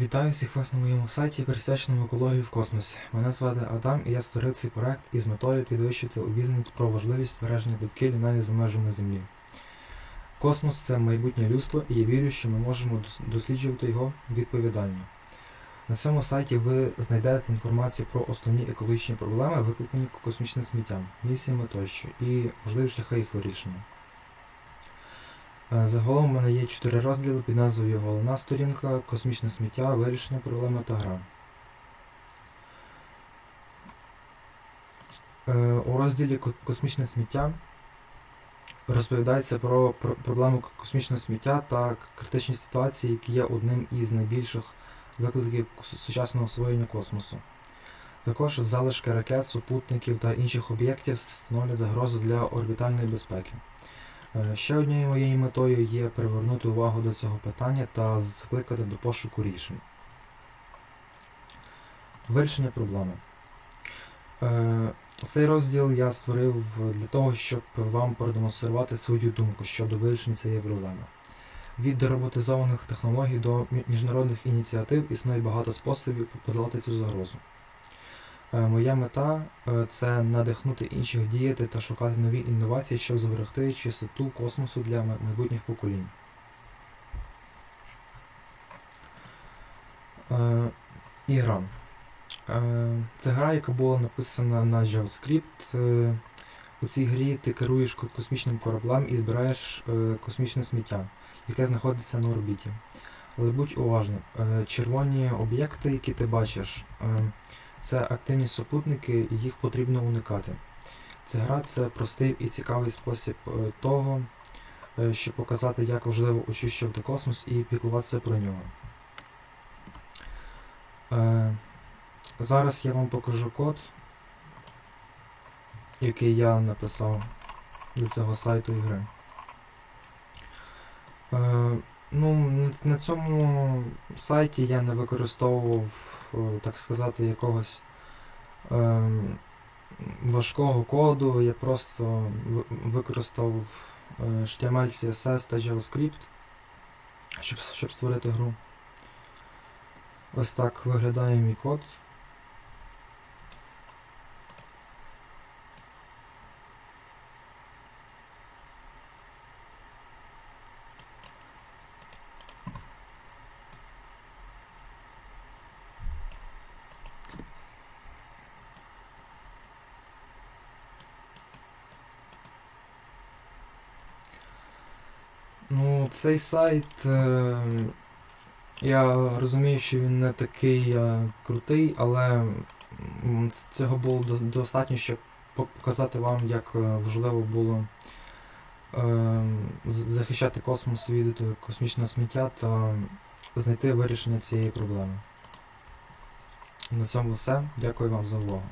Вітаю всіх вас на моєму сайті, присвяченому екології в космосі. Мене звати Адам і я створив цей проект із метою підвищити обізнаність про важливість збереження довкілля навіть за межами Землі. Космос це майбутнє людство, і я вірю, що ми можемо досліджувати його відповідально. На цьому сайті ви знайдете інформацію про основні екологічні проблеми, викликані космічним сміттям, місіями тощо, і можливі шляхи їх вирішення. Е, Загалом у мене є чотири розділи під назвою Головна сторінка, космічне сміття, вирішення проблеми та гра. Е, У розділі Космічне сміття розповідається про проблему космічного сміття та критичні ситуації, які є одним із найбільших викликів сучасного освоєння космосу. Також залишки ракет, супутників та інших об'єктів становлять загрозу для орбітальної безпеки. Е, Ще однією моєю метою є привернути увагу до цього питання та закликати до пошуку рішень. Вирішення проблеми. Е, Цей розділ я створив для того, щоб вам продемонструвати свою думку щодо вирішення цієї проблеми. Від дероботизованих технологій до міжнародних ініціатив існує багато способів подолати цю загрозу. Е, Моя мета е, це надихнути інших діяти та шукати нові інновації, щоб зберегти чистоту космосу для майбутніх поколінь. Е, Ігра. Це гра, яка була написана на JavaScript. У цій грі ти керуєш космічним кораблем і збираєш космічне сміття, яке знаходиться на орбіті. Але будь уважним, червоні об'єкти, які ти бачиш, це активні супутники, і їх потрібно уникати. Ця гра це простий і цікавий спосіб е, того, е, щоб показати, як важливо очищувати космос і піклуватися про нього. Е, Зараз я вам покажу код, який я написав для цього сайту ігри. Ну, на- цьому сайті я не використовував, так сказати, якогось е, важкого коду. Я просто використав е, HTML, CSS та JavaScript, щоб, щоб створити гру. Ось так виглядає мій код. Ну, цей сайт. Е, я розумію, що він не такий е, крутий, але цього було достатньо, щоб показати вам, як е, важливо було е, захищати космос від е, космічного сміття та знайти вирішення цієї проблеми. На цьому все. Дякую вам за увагу.